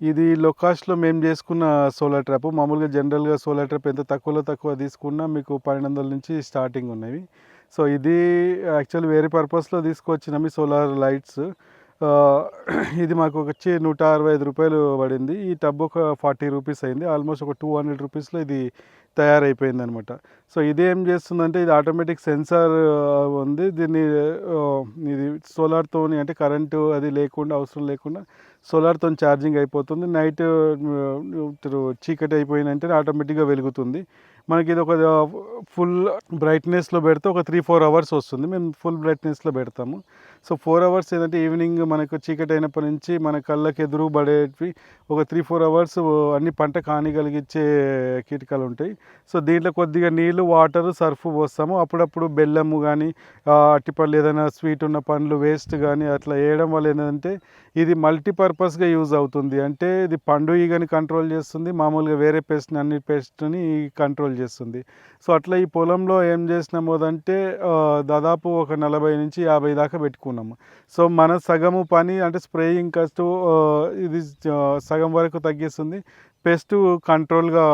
ఇది లోకాస్ట్లో మేము చేసుకున్న సోలార్ ట్రాప్. మామూలుగా జనరల్‌గా సోలార్ ట్రాప్ ఎంత తక్కువలో తక్కువ తీసుకున్నా మీకు 1200 నుంచి స్టార్టింగ్ ఉన్నవి. సో, ఇది యాక్చువల్ వేరే పర్పస్‌లో తీసుకొచ్చినవి సోలార్ లైట్స్. ఇది మాకు వచ్చి నూట అరవై ఐదు రూపాయలు పడింది. ఈ టబ్ ఒక 40 రూపీస్ అయింది. ఆల్మోస్ట్ ఒక 200 రూపీస్‌లో ఇది తయారైపోయింది అనమాట సో, ఇది ఏం చేస్తుందంటే ఇది ఆటోమేటిక్ సెన్సార్ ఉంది. దీన్ని ఇది సోలార్‌తోని అంటే కరెంటు అది లేకుండా అవసరం లేకుండా సోలార్తో ఛార్జింగ్ అయిపోతుంది. నైట్ చీకటి అయిపోయిన ఆటోమేటిక్‌గా వెలుగుతుంది. మనకి ఇది ఒక ఫుల్ బ్రైట్‌నెస్‌లో పెడితే ఒక 3, 4 అవర్స్ వస్తుంది. మేము ఫుల్ బ్రైట్‌నెస్‌లో పెడతాము. సో, ఫోర్ అవర్స్ ఏంటంటే ఈవినింగ్ మనకు చీకటి అయినప్పటి నుంచి మన కళ్ళకి ఎదురు పడేటివి ఒక 3, 4 అవర్స్ అన్ని పంటకు హాని కలిగించే కీటకాలు ఉంటాయి. సో, దీంట్లో కొద్దిగా నీళ్ళు, వాటర్, సర్ఫ్ పోస్తాము. అప్పుడప్పుడు బెల్లము కానీ అట్టిపళ్ళు అరటిపళ్ళు ఏదైనా స్వీట్ ఉన్న పండ్లు వేస్ట్ కానీ అట్లా వేయడం వల్ల ఏంటంటే ఇది మల్టీపర్పస్‌గా యూజ్ అవుతుంది. అంటే ఇది పండు ఈగని కంట్రోల్ చేస్తుంది. మామూలుగా వేరే పేస్ట్ని అన్ని పేస్ట్ని కంట్రోల్ చేస్తుంది. సో, అట్లా ఈ పొలంలో ఏం చేసినామోదంటే దాదాపు ఒక 40-50 దాకా పెట్టుకుంటాం పెట్టుకున్నాము. సో, మన సగము పని అంటే స్ప్రేయింగ్ కాస్ట్ ఇది సగం వరకు తగ్గిస్తుంది. పెస్ట్ కంట్రోల్‌గా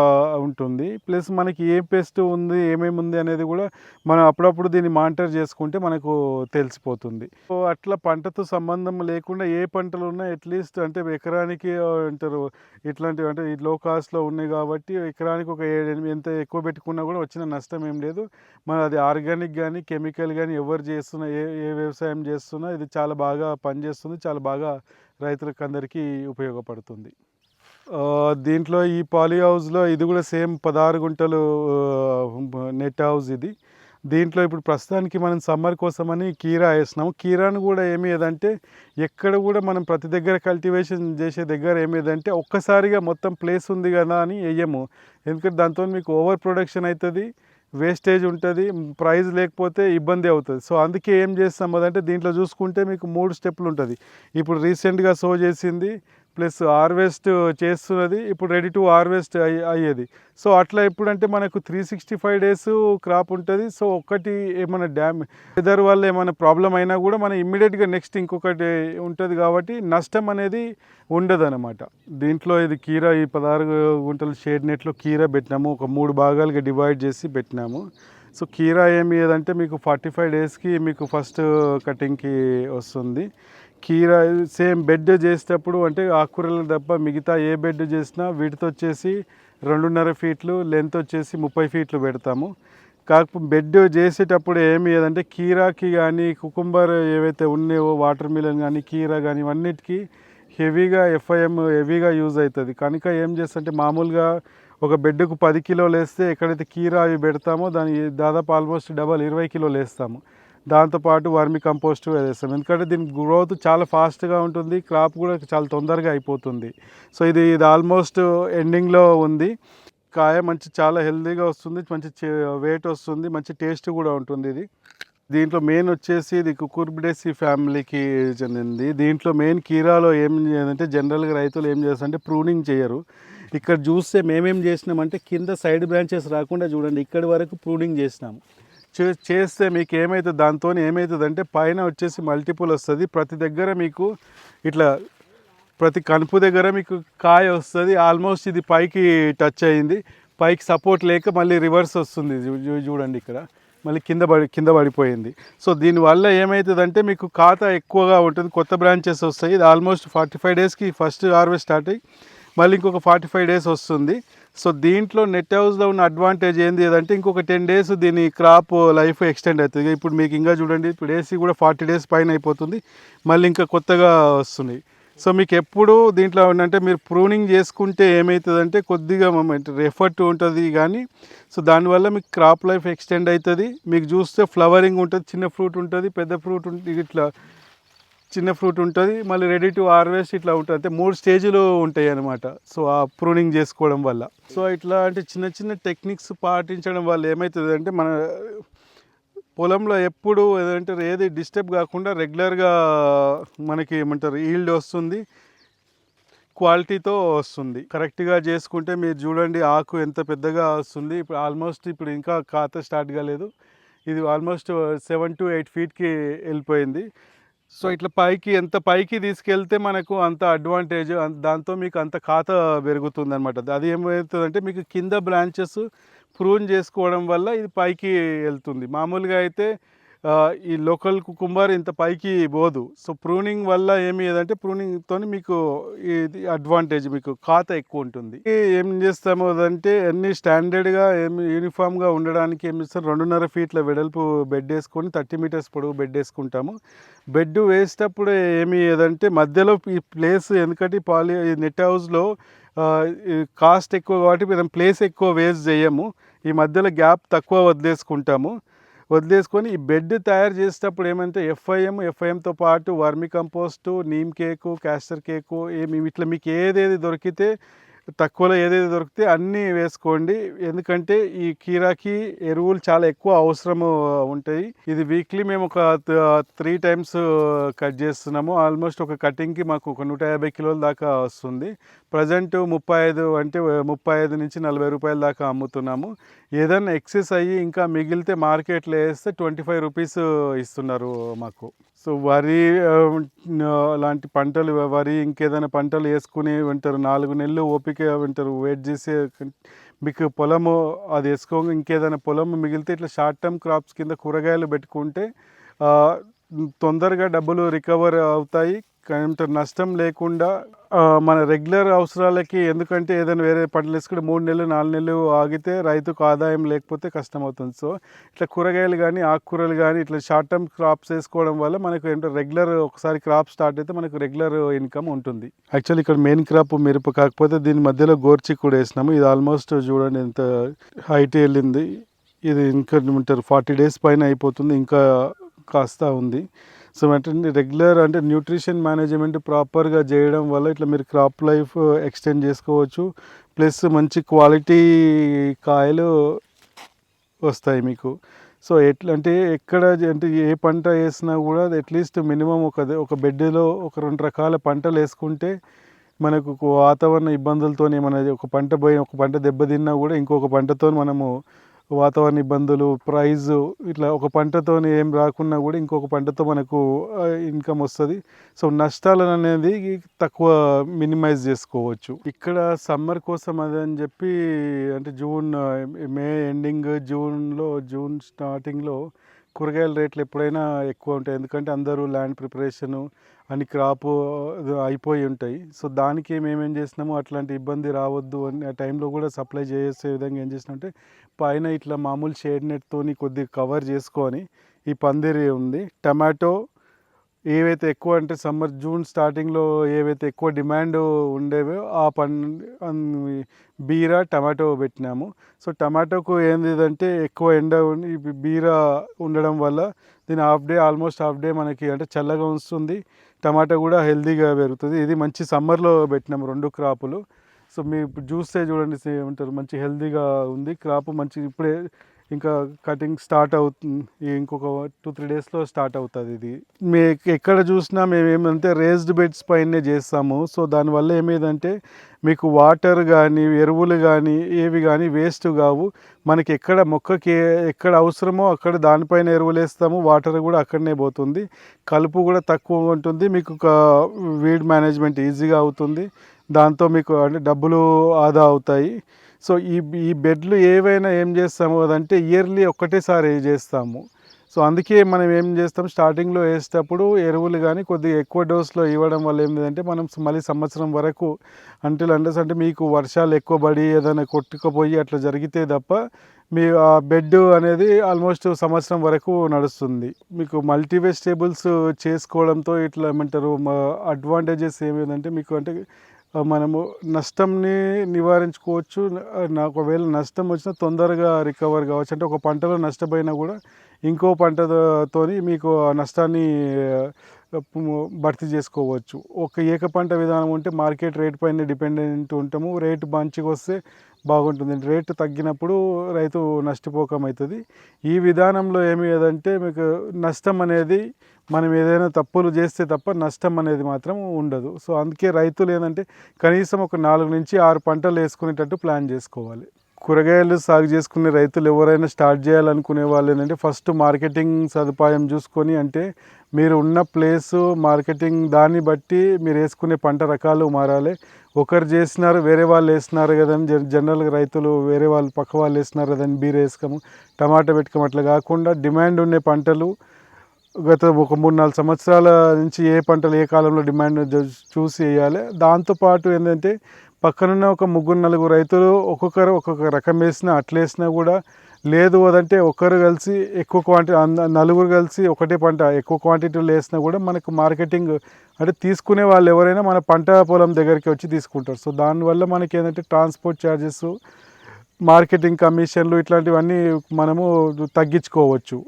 ఉంటుంది. ప్లస్ మనకి ఏ పెస్ట్ ఉంది, ఏమేమి ఉంది అనేది కూడా మనం అప్పుడప్పుడు దీన్ని మానిటర్ చేసుకుంటే మనకు తెలిసిపోతుంది. సో, అట్లా పంటతో సంబంధం లేకుండా ఏ పంటలు ఉన్నా అట్‌లీస్ట్ అంటే ఎకరానికి అంటారు ఇట్లాంటివి అంటే లో కాస్ట్‌లో ఉన్నాయి కాబట్టి ఎకరానికి ఒక 7, 8 ఎంత ఎక్కువ పెట్టుకున్నా కూడా వచ్చిన నష్టం ఏం లేదు. మన అది ఆర్గానిక్ కానీ కెమికల్ కానీ ఎవరు చేస్తున్నా ఏ ఏ వ్యవసాయం చేస్తున్నా ఇది చాలా బాగా పనిచేస్తుంది. చాలా బాగా రైతులకందరికీ ఉపయోగపడుతుంది. దీంట్లో ఈ పాలీ హౌస్‌లో ఇది కూడా సేమ్ 16 గుంటలు నెట్ హౌస్ ఇది. దీంట్లో ఇప్పుడు ప్రస్తుతానికి మనం సమ్మర్ కోసమని కీరా ఏసినాము. కీరాను కూడా ఏమియదంటే ఎక్కడ కూడా మనం ప్రతి దగ్గర కల్టివేషన్ చేసే దగ్గర ఏమియదంటే ఒక్కసారిగా మొత్తం ప్లేస్ ఉంది కదా అని వేయము ఎందుకంటే దాంతోని మీకు ఓవర్ ప్రొడక్షన్ అవుతుంది వేస్టేజ్ ఉంటుంది ప్రైజ్ లేకపోతే ఇబ్బంది అవుతుంది సో, అందుకే ఏం చేస్తాం అదంటే దీంట్లో చూసుకుంటే మీకు మూడు స్టెప్‌లు ఉంటుంది ఇప్పుడు రీసెంట్‌గా సో చేసింది. ప్లస్ హార్వెస్ట్ చేస్తున్నది. ఇప్పుడు రెడీ టు హార్వెస్ట్ అయ్యి అయ్యేది. సో, అట్లా ఎప్పుడంటే మనకు 365 డేస్ క్రాప్ ఉంటుంది సో, ఒక్కటి ఏమైనా డ్యామ్ వెదర్ వల్ల ఏమైనా ప్రాబ్లం అయినా కూడా మనం ఇమ్మీడియట్గా నెక్స్ట్ ఇంకొకటి ఉంటుంది కాబట్టి నష్టం అనేది ఉండదనమాట. దీంట్లో ఇది కీరా ఈ 16 గుంటల షేడ్ నెట్‌లో కీరా పెట్టినాము. ఒక మూడు భాగాలుగా డివైడ్ చేసి పెట్టినాము. సో, కీరా ఏమియదంటే మీకు 45 డేస్‌కి మీకు ఫస్ట్ కటింగ్‌కి వస్తుంది. కీర సేమ్ బెడ్ చేసేటప్పుడు అంటే ఆకుకూరలు తప్ప మిగతా ఏ బెడ్ చేసినా వీటితో వచ్చేసి రెండున్నర ఫీట్లు లెంత్ వచ్చేసి 30 ఫీట్లు పెడతాము. కాకపోతే బెడ్ చేసేటప్పుడు ఏమియదంటే కీరాకి కానీ కుకుంబర్ ఏవైతే ఉన్నాయో వాటర్ మిలన్ కానీ కీరా కానీ ఇవన్నిటికీ హెవీగా ఎఫ్ఐఎం హెవీగా యూజ్ అవుతుంది కనుక ఏం చేస్తామంటే మామూలుగా ఒక బెడ్‌కు 10 కిలోలేస్తే ఎక్కడైతే కీరా అవి పెడతామో దాని దాదాపు ఆల్మోస్ట్ డబల్ ఇరవై కిలోలు వేస్తాము పాటు వర్మి కంపోస్ట్ వేస్తాం. ఎందుకంటే దీని గ్రోత్ చాలా ఫాస్ట్‌గా ఉంటుంది. క్రాప్ కూడా చాలా తొందరగా అయిపోతుంది. సో, ఇది ఇది ఆల్మోస్ట్ ఎండింగ్‌లో ఉంది. కాయ మంచి చాలా హెల్దీగా వస్తుంది. మంచి వెయిట్ వస్తుంది. మంచి టేస్ట్ కూడా ఉంటుంది ఇది. దీంట్లో మెయిన్ వచ్చేసి ఇది కుకుర్బిడేసి ఫ్యామిలీకి చెందింది. దీంట్లో మెయిన్ కీరాలో ఏం చేయాలంటే జనరల్‌గా రైతులు ఏం చేస్తారంటే ప్రూనింగ్ చేయరు. ఇక్కడ చూస్తే మేమేం చేసినామంటే కింద సైడ్ బ్రాంచెస్ రాకుండా చూడండి ఇక్కడి వరకు ప్రూనింగ్ చేసినాము. చే చేస్తే మీకు ఏమైతది దాంతోని ఏమవుతుందంటే పైన వచ్చేసి మల్టిపుల్ వస్తుంది ప్రతి దగ్గర మీకు ఇట్లా ప్రతి కనుపు దగ్గర మీకు కాయ వస్తుంది ఆల్మోస్ట్ ఇది పైకి టచ్ అయింది. పైకి సపోర్ట్ లేక మళ్ళీ రివర్స్ వస్తుంది. చూడండి ఇక్కడ. మళ్ళీ కింద పడి కింద పడిపోయింది. సో, దీనివల్ల ఏమవుతుందంటే మీకు కాత ఎక్కువగా ఉంటుంది. కొత్త బ్రాంచెస్ వస్తాయి. ఇది ఆల్మోస్ట్ 45 డేస్‌కి ఫస్ట్ హార్వెస్ట్ స్టార్ట్ అయ్యి మళ్ళీ ఇంకొక 45 డేస్ వస్తుంది. సో, దీంట్లో నెట్ హౌస్‌లో ఉన్న అడ్వాంటేజ్ ఏంది అంటే ఇంకొక 10 డేస్ దీని క్రాప్ లైఫ్ ఎక్స్టెండ్ అవుతుంది ఇప్పుడు మీకు ఇంకా చూడండి ఇప్పుడు ఏసీ కూడా 40 డేస్ పైన అయిపోతుంది. మళ్ళీ ఇంకా కొత్తగా వస్తున్నాయి. సో, మీకు ఎప్పుడు దీంట్లో ఏంటంటే మీరు ప్రూనింగ్ చేసుకుంటే ఏమవుతుందంటే కొద్దిగా ఎఫర్ట్ ఉంటుంది కానీ సో, దానివల్ల మీకు క్రాప్ లైఫ్ ఎక్స్టెండ్ అవుతుంది మీకు చూస్తే ఫ్లవరింగ్ ఉంటుంది చిన్న ఫ్రూట్ ఉంటుంది పెద్ద ఫ్రూట్ ఉంటుంది ఇట్లా చిన్న ఫ్రూట్ ఉంటుంది మళ్ళీ రెడీ టు హార్వెస్ట్ ఇట్లా ఉంటుంది అంటే మూడు స్టేజ్‌లు ఉంటాయన్నమాట. సో, ఆ ప్రూనింగ్ చేసుకోవడం వల్ల. సో, ఇట్లా అంటే చిన్న చిన్న టెక్నిక్స్ పాటించడం వల్ల ఏమైతదంటే మన పొలంలో ఎప్పుడు ఏదంటే ఏది డిస్టర్బ్ కాకుండా రెగ్యులర్‌గా మనకి ఏమంటారు ఈల్డ్ వస్తుంది. క్వాలిటీతో వస్తుంది. కరెక్ట్‌గా చేసుకుంటే మీరు చూడండి ఆకు ఎంత పెద్దగా వస్తుంది. ఇప్పుడు ఆల్మోస్ట్ ఇప్పుడు ఇంకా కాత స్టార్ట్ కాలేదు. ఇది ఆల్మోస్ట్ 7-8 ఫీట్‌కి వెళ్ళిపోయింది. సో ఇట్లా పైకి ఎంత పైకి తీసుకెళ్తే మనకు అంత అడ్వాంటేజ్ దాంతో మీకు అంత ఖాతా పెరుగుతుంది అనమాట అది ఏమవుతుందంటే మీకు కింద బ్రాంచెస్ ప్రూన్ చేసుకోవడం వల్ల ఇది పైకి వెళ్తుంది. మామూలుగా అయితే ఈ లోకల్ కుకుంబర్ ఇంత పైకి పోదు. సో ప్రూనింగ్ వల్ల ఏమి ఏదంటే ప్రూనింగ్తో మీకు ఇది అడ్వాంటేజ్ మీకు ఖాతా ఎక్కువ ఉంటుంది. ఏం చేస్తాము అంటే అన్ని స్టాండర్డ్గా ఏమి యూనిఫామ్గా ఉండడానికి ఏం చేస్తాం? రెండున్నర ఫీట్ల వెడల్పు బెడ్ వేసుకొని థర్టీ మీటర్స్ పొడవు బెడ్ వేసుకుంటాము. బెడ్ వేసేటప్పుడు ఏమి ఏదంటే మధ్యలో ఈ ప్లేస్ ఎందుకంటే పాలి ఈ నెట్ హౌస్లో కాస్ట్ ఎక్కువ కాబట్టి మనం ప్లేస్ ఎక్కువ వేస్ట్ చేయము. ఈ మధ్యలో గ్యాప్ తక్కువ వదిలేసుకుంటాము. వదిలేసుకొని ఈ బెడ్ తయారు చేసేటప్పుడు ఏమంటే ఎఫ్ఐఎం ఎఫ్ఐఎంతో పాటు vermicompost neem cake castor cake ఏమి ఇట్లా మీకు ఏదేది దొరికితే తక్కువలో ఏదేది దొరికితే అన్నీ వేసుకోండి. ఎందుకంటే ఈ కీరాకి ఎరువులు చాలా ఎక్కువ అవసరము ఉంటాయి. ఇది వీక్లీ మేము ఒక త్రీ టైమ్స్ కట్ చేస్తున్నాము. ఆల్మోస్ట్ ఒక కటింగ్కి మాకు ఒక నూట యాభై కిలోల దాకా వస్తుంది. ప్రజెంట్ ముప్పై ఐదు అంటే ముప్పై ఐదు నుంచి నలభై రూపాయల దాకా అమ్ముతున్నాము. ఏదైనా ఎక్సెస్ అయ్యి ఇంకా మిగిలితే మార్కెట్లో వేస్తే ట్వంటీ ఫైవ్ రూపీస్ ఇస్తున్నారు మాకు. సో వరి అలాంటి లాంటి పంటలు వరి ఇంకేదైనా పంటలు వేసుకుని ఉంటారు నాలుగు నెలలు ఓపిక ఉంటారు వెయిట్ చేసే మీకు పొలము అది వేసుకో ఇంకేదైనా పొలము మిగిలితే ఇట్లా షార్ట్ టర్మ్ క్రాప్స్ కింద కూరగాయలు పెట్టుకుంటే తొందరగా డబ్బులు రికవర్ అవుతాయి. కొంత నష్టం లేకుండా మన రెగ్యులర్ అవసరాలకి ఎందుకంటే ఏదైనా వేరే పంటలు వేసుకుంటే మూడు నెలలు నాలుగు నెలలు ఆగితే రైతుకు ఆదాయం లేకపోతే కష్టం అవుతుంది సో ఇట్లా కూరగాయలు కానీ ఆకుకూరలు కానీ ఇట్లా షార్ట్ టర్మ్ క్రాప్స్ వేసుకోవడం వల్ల మనకు ఏంటో రెగ్యులర్ ఒకసారి క్రాప్ స్టార్ట్ అయితే మనకు రెగ్యులర్ ఇన్కమ్ ఉంటుంది. యాక్చువల్లీ ఇక్కడ మెయిన్ క్రాప్ మిరప కాకపోతే దీని మధ్యలో గోర్చి కూడా వేసినాము. ఇది ఆల్మోస్ట్ చూడండి ఎంత హైట్ వెళ్ళింది. ఇది ఇంకా ఏమంటారు ఫార్టీ డేస్ పైన అయిపోతుంది ఇంకా కాస్త ఉంది. సో అంటే రెగ్యులర్ అంటే న్యూట్రిషన్ మేనేజ్మెంట్ ప్రాపర్గా చేయడం వల్ల ఇట్లా మీరు క్రాప్ లైఫ్ ఎక్స్టెండ్ చేసుకోవచ్చు. ప్లస్ మంచి క్వాలిటీ కాయలు వస్తాయి మీకు. సో ఎట్లా అంటే ఎక్కడ అంటే ఏ పంట వేసినా కూడా అట్లీస్ట్ మినిమం ఒక ఒక బెడ్లో ఒక రెండు రకాల పంటలు వేసుకుంటే మనకు వాతావరణ ఇబ్బందులతో మన ఒక పంట పోయి ఒక పంట దెబ్బతిన్నా కూడా ఇంకొక పంటతో మనము వాతావరణ ఇబ్బందులు ప్రైజ్ ఇట్లా ఒక పంటతో ఏం రాకున్నా కూడా ఇంకొక పంటతో మనకు ఇన్కమ్ వస్తుంది. సో నష్టాలను అనేది తక్కువ మినిమైజ్ చేసుకోవచ్చు. ఇక్కడ సమ్మర్ కోసం అదని చెప్పి అంటే జూన్ మే ఎండింగ్ జూన్లో జూన్ స్టార్టింగ్లో కూరగాయల రేట్లు ఎప్పుడైనా ఎక్కువ ఉంటాయి. ఎందుకంటే అందరూ ల్యాండ్ ప్రిపరేషను అని క్రాప్ అయిపోయి ఉంటాయి. సో దానికి మేమేం చేసినాము అట్లాంటి ఇబ్బంది రావద్దు అని ఆ టైంలో కూడా సప్లై చేసే విధంగా ఏం చేసినామంటే పైన ఇట్లా మామూలు షేడ్ నెట్తో కొద్దిగా కవర్ చేసుకొని ఈ పందిరి ఉంది. టమాటో ఏవైతే ఎక్కువ అంటే సమ్మర్ జూన్ స్టార్టింగ్లో ఏవైతే ఎక్కువ డిమాండ్ ఉండేవో ఆ పన్ బీర టమాటో పెట్టినాము. సో టమాటోకు ఏంది అంటే ఎక్కువ ఎండ బీరా బీర ఉండడం వల్ల దీని half day almost half day మనకి అంటే చల్లగా వస్తుంది. టమాటో కూడా హెల్తీగా పెరుగుతుంది. ఇది మంచి సమ్మర్లో పెట్టినాము రెండు క్రాపులు. సో మీరు చూస్తే చూడండి ఏమంటారు మంచి హెల్దీగా ఉంది. క్రాప్ మంచి ఇప్పుడే ఇంకా కటింగ్ స్టార్ట్ అవుతుంది ఇంకొక టూ త్రీ డేస్లో స్టార్ట్ అవుతుంది ఇది. మే ఎక్కడ చూసినా మేము ఏమంటే రేస్డ్ బెడ్స్ పైనే చేస్తాము. సో దానివల్ల ఏమేదంటే మీకు వాటర్ కానీ ఎరువులు కానీ ఏవి కానీ వేస్ట్ కావు. మనకి ఎక్కడ మొక్కకి ఎక్కడ అవసరమో అక్కడ దానిపైన ఎరువులు వేస్తాము. వాటర్ కూడా అక్కడనే పోతుంది. కలుపు కూడా తక్కువ ఉంటుంది. మీకు ఒక వీడ్ మేనేజ్మెంట్ ఈజీగా అవుతుంది. దాంతో మీకు అంటే డబ్బులు ఆదా అవుతాయి. సో ఈ ఈ బెడ్లు ఏవైనా ఏం చేస్తాము అదంటే ఇయర్లీ ఒక్కటేసారి చేస్తాము. సో అందుకే మనం ఏం చేస్తాం? స్టార్టింగ్లో వేసేటప్పుడు ఎరువులు కానీ కొద్దిగా ఎక్కువ డోస్లో ఇవ్వడం వల్ల ఏంటంటే మనం మళ్ళీ సంవత్సరం వరకు అంటే అండర్స్ అంటే మీకు వర్షాలు ఎక్కువ పడి ఏదైనా కొట్టుకుపోయి అట్లా జరిగితే తప్ప మీ ఆ బెడ్ అనేది ఆల్మోస్ట్ సంవత్సరం వరకు నడుస్తుంది. మీకు మల్టీ వెజిటేబుల్స్ చేసుకోవడంతో ఇట్లా ఏమంటారు? అడ్వాంటేజెస్ ఏమేదంటే మీకు అంటే మనము నష్టంని నివారించుకోవచ్చు. నాకు ఒకవేళ నష్టం వచ్చినా తొందరగా రికవర్ కావచ్చు. అంటే ఒక పంటలో నష్టపోయినా కూడా ఇంకో పంటతోని మీకు ఆ నష్టాన్ని భర్తీ చేసుకోవచ్చు. ఒక ఏక పంట విధానం ఉంటే మార్కెట్ రేట్ పైన డిపెండెంట్ ఉంటాము. రేటు మంచిగా వస్తే బాగుంటుంది. రేటు తగ్గినప్పుడు రైతు నష్టపోకమవుతుంది ఈ విధానంలో ఏమి ఏదంటే మీకు నష్టం అనేది మనం ఏదైనా తప్పులు చేస్తే తప్ప నష్టం అనేది మాత్రం ఉండదు. సో అందుకే రైతులు ఏంటంటే కనీసం ఒక నాలుగు నుంచి ఆరు పంటలు వేసుకునేటట్టు ప్లాన్ చేసుకోవాలి. కూరగాయలు సాగు చేసుకునే రైతులు ఎవరైనా స్టార్ట్ చేయాలనుకునే వాళ్ళు ఏంటంటే ఫస్ట్ మార్కెటింగ్ సదుపాయం చూసుకొని అంటే మీరు ఉన్న ప్లేసు మార్కెటింగ్ దాన్ని బట్టి మీరు వేసుకునే పంట రకాలు మారాలి. ఒకరు చేసినారు వేరే వాళ్ళు వేస్తున్నారు కదని జనరల్గా రైతులు వేరే వాళ్ళు పక్క వాళ్ళు వేస్తున్నారు కదని బీర వేసుకోము టమాటా పెట్టుకోము అట్లా కాకుండా డిమాండ్ ఉండే పంటలు గత ఒక మూడు నాలుగు సంవత్సరాల నుంచి ఏ పంటలు ఏ కాలంలో డిమాండ్ చూసి వేయాలి. దాంతోపాటు ఏంటంటే పక్కనున్న ఒక ముగ్గురు నలుగురు రైతులు ఒక్కొక్కరు ఒక్కొక్క రకం వేసినా అట్లేసినా కూడా లేదు అదంటే ఒక్కరు కలిసి ఎక్కువ క్వాంటిటీ నలుగురు కలిసి ఒకటే పంట ఎక్కువ క్వాంటిటీలో వేసినా కూడా మనకు మార్కెటింగ్ అంటే తీసుకునే వాళ్ళు ఎవరైనా మన పంట పొలం దగ్గరికి వచ్చి తీసుకుంటారు. సో దానివల్ల మనకి ఏంటంటే ట్రాన్స్పోర్ట్ ఛార్జెస్ మార్కెటింగ్ కమిషన్లు ఇట్లాంటివన్నీ మనము తగ్గించుకోవచ్చు.